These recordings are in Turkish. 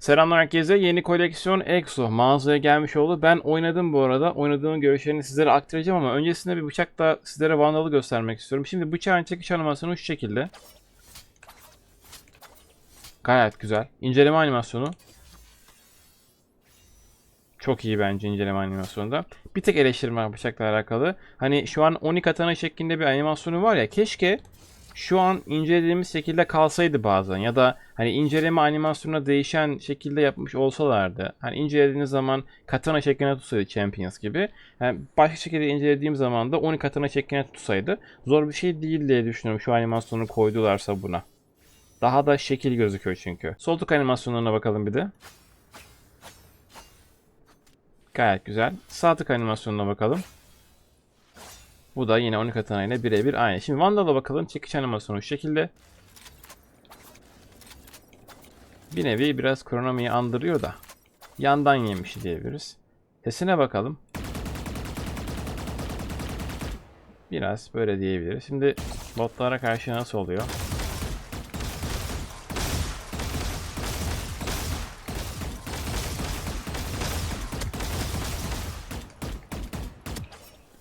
Selamlar herkese. Yeni koleksiyon EXO mağazaya gelmiş oldu. Ben oynadım bu arada. Oynadığım görüşlerini sizlere aktaracağım ama öncesinde bir bıçakla sizlere Vandal'ı göstermek istiyorum. Şimdi bıçağın çekiş animasyonu şu şekilde. Gayet güzel. İnceleme animasyonu. Çok iyi bence inceleme animasyonunda. Bir tek eleştirim bıçakla alakalı. Hani şu an Oni Katana şeklinde bir animasyonu var ya keşke şu an incelediğimiz şekilde kalsaydı bazen ya da hani inceleme animasyonuna değişen şekilde yapmış olsalardı. Hani incelediğiniz zaman katana şekline tutsaydı Champions gibi. Yani başka şekilde incelediğim zaman da 10 katana şekline tutsaydı. Zor bir şey değil diye düşünüyorum şu animasyonu koydularsa buna. Daha da şekil gözüküyor çünkü. Sol tık animasyonlarına bakalım bir de. Gayet güzel. Sağ tık animasyonuna bakalım. Bu da yine 12 katana birebir aynı. Şimdi Vandal'a bakalım. Çekiş animasyonu şu şekilde. Bir nevi biraz Kronomi'yi andırıyor da. Yandan yemiş diyebiliriz. Sesine bakalım. Biraz böyle diyebiliriz. Şimdi botlara karşı nasıl oluyor?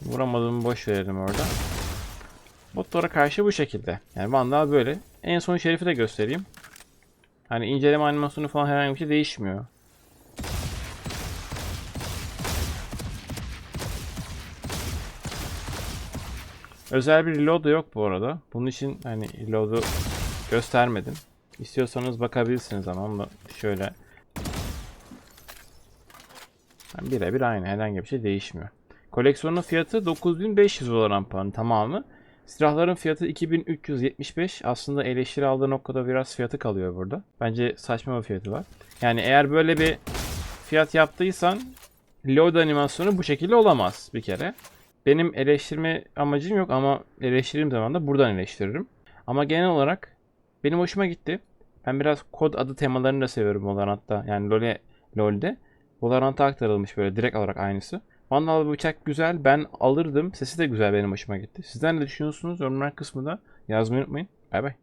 Vuramadığımı boş verelim orada. Botlara karşı bu şekilde. Yani Vandal böyle. En son Şerif'i de göstereyim. Hani inceleme animasyonu falan herhangi bir şey değişmiyor. Özel bir reload da yok bu arada. Bunun için hani reload'u göstermedim. İstiyorsanız bakabilirsiniz ama ama şöyle yani birebir aynı. Herhangi bir şey değişmiyor. Koleksiyonun fiyatı 9500 Valorant tamamı. Silahların fiyatı 2375. Aslında eleştiri aldığı noktada biraz fiyatı kalıyor burada. Bence saçma bir fiyatı var. Yani eğer böyle bir fiyat yaptıysan load animasyonu bu şekilde olamaz bir kere. Benim eleştirme amacım yok ama eleştirdiğim zaman da buradan eleştiririm. Ama genel olarak benim hoşuma gitti. Ben biraz kod adı temalarını da seviyorum Valorant'ta. Yani LoL'e, LoL'de. Valorant'a aktarılmış böyle direkt olarak aynısı. Vandal bıçak güzel. Ben alırdım. Sesi de güzel benim hoşuma gitti. Sizler ne düşünüyorsunuz? Yorumlar kısmında yazmayı unutmayın. Bay bay.